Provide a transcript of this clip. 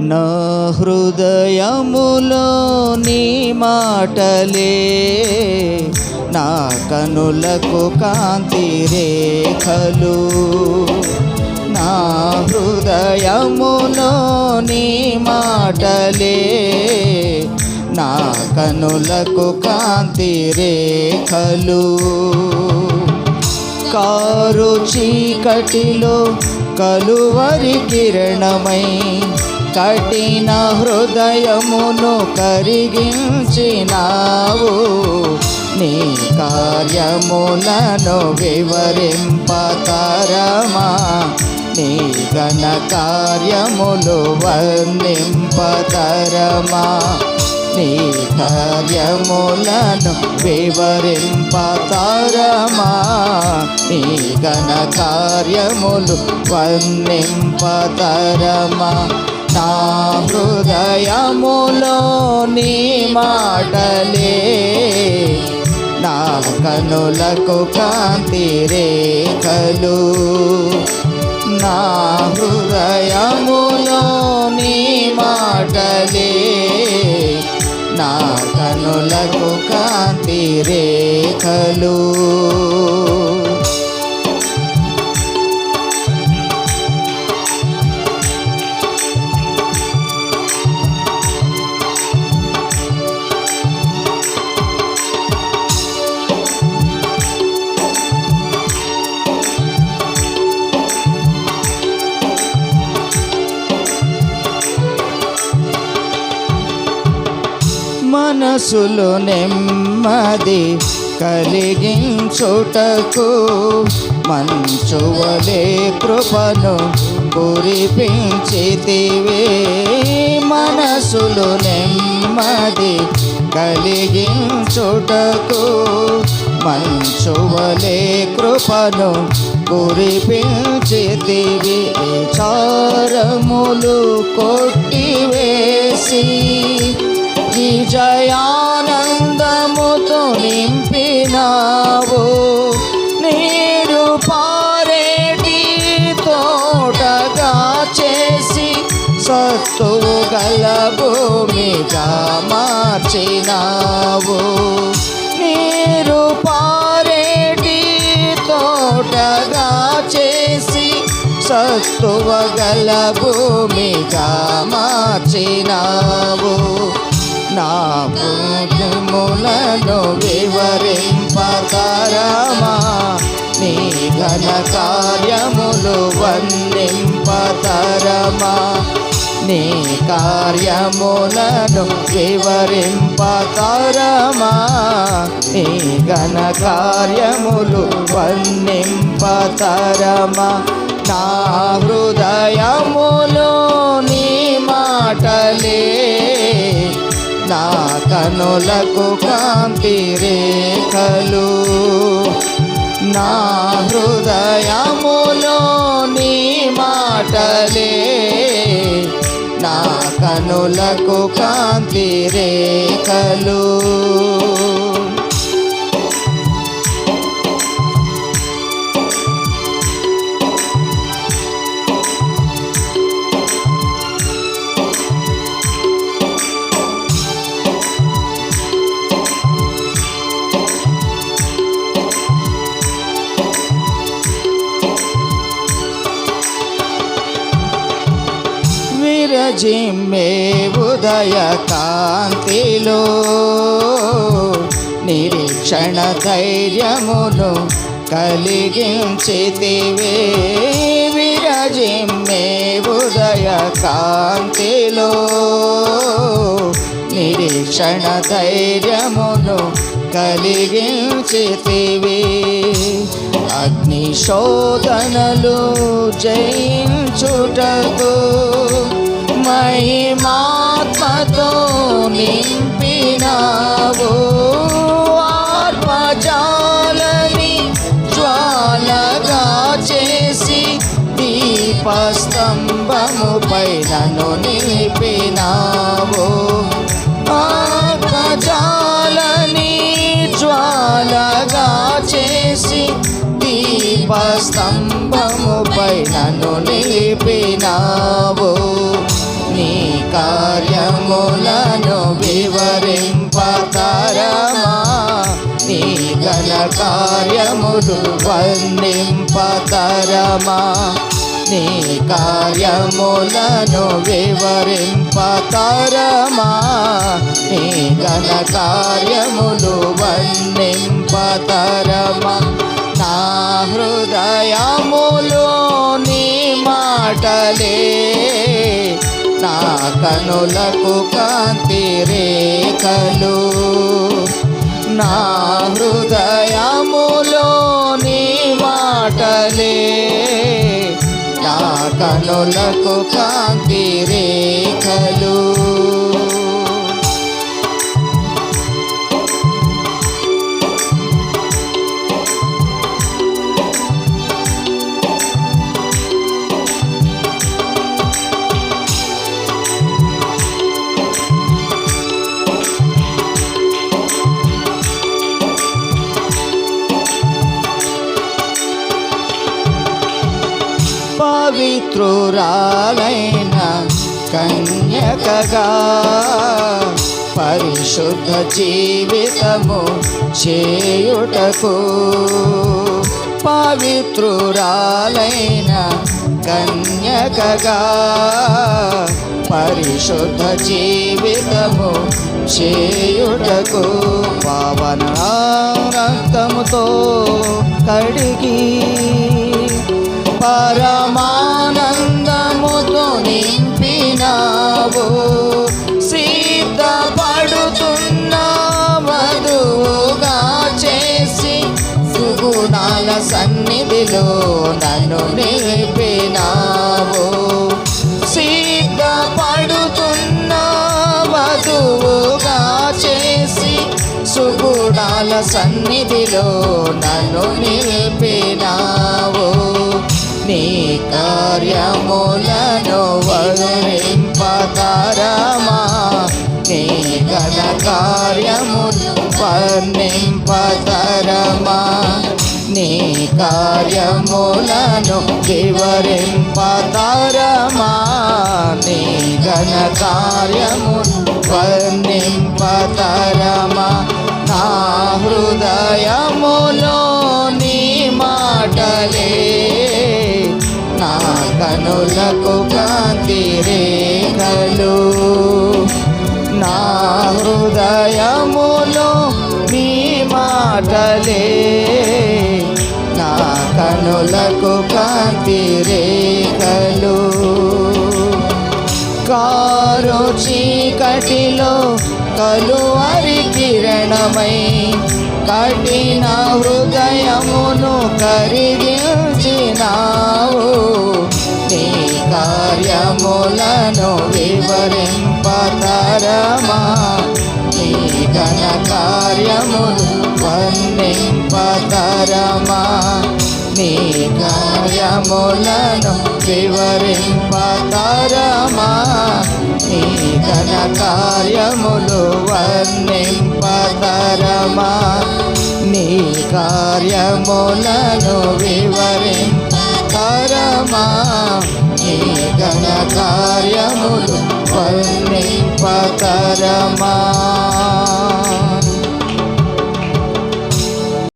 నా హృదయములో నీ మాటలే నా కనులకు కాంతి రేఖలు. నా హృదయములో నీ మాటలే నా కనులకు కాంతి రేఖలు. కారు చీకటిలో కలువరి కిరణమై కఠిన హృదయమును కరిగించినావు. నీ కార్యములను వివరింపతరమా? నీ ఘన కార్యములు వర్ణింపతరమా? నీ కార్యములను వివరింపతరమా? నీ ఘన కార్యములు వర్ణింపతరమా? నా హృదయములో నీ మాటలే. నా కనులకు కాంతి రేఖలు. నా హృదయములో నీ మాటలే. నా కనులకు కాంతి రేఖలు. మనసులు నెమ్మది కలిగించుటకు మంచువలే కృపను కురిపించితివే. మనసులు నెమ్మది కలిగించుటకు మంచువలే కృపను కురిపించితివి. చారములు కొట్టివేసి విజయానందముతో నింపినావు. నీరు పారేటి తోటగా చేసి సత్తువు గల భూమిగా మార్చినావు. నీరు పారేటి తోటగా చేసి సత్తువ గల భూమిగా మార్చినావు. నా పూజములను వివరింపతరమా నీ ఘన కార్యములు వందింపతరమా నీ కార్యములను వివరింపతరమా నీ ఘన కార్యములు వందింపతరమా నా హృదయములో నీ మాటలే నా కనులకు కాంతి రేఖలు నా హృదయములో నీ మాటలే. నా కనులకు కాంతి రేఖలు జిమ్మే ఉదయ కాంతిలో నిరీక్షణ ధైర్యమును కలిగించితివే. విరజిమ్మే ఉదయ కాంతిలో నిరీక్షణ ధైర్యమును కలిగించితివి. అగ్నిశోధనలు జయించుటకు మహిమాత్మతో నింపినావు. ఆత్మజాలని జ్వాలగా చేసి దీపస్తంభముపై నన్ను నిలిపినావు. ఆత్మజాలని జ్వాలగా చేసి దీపస్తంభముపై నన్ను నిలిపినావు. కార్యములు వర్ణింపతరమా నీ కార్యములను వివరింపతరమా నీ ఘన కార్యములు వర్ణింపతరమా నా హృదయములు నీ మాటలే. నా కనులకు కాంతి రేఖలు కనులకు కాంతి పవిత్రురాలైన కన్యకగా పరిశుద్ధ జీవితము చేయుటకు పవిత్రురాలైన కన్యకగా పరిశుద్ధ జీవితము చేయుటకు పవన రక్తముతో కడిగి పరా సుగుణాల సన్నిధిలో నన్ను నిలిపినావు. నీ కార్యములను వర్ణింపతరమా నీ ఘన కార్యములు వర్ణింపతరమా నీ కార్యములను వివరింపతరమా నీ గణ కార్యములు వర్ణింపతరమా హృదయములో నీ మాటలే నా కనులకు కాంతి రేఖలు. నా హృదయములో నీ మాటలే నా కనులకు కాంతి రేఖలు. కారు చీకటిలో కలు కారణమై కఠిన హృదయమును కరిగించినావు. నీ కార్యములను వివరింపతరమా? నీ ఘన కార్యములు వర్ణింపతరమా? నీ కార్యములను వివరింపతరమా? నీ ఘన కార్యములు వర్ణింప వర్ణింపతరమా నీ కార్యములను వివరింపతరమా నీ గణ కార్యములు వర్ణింపతరమా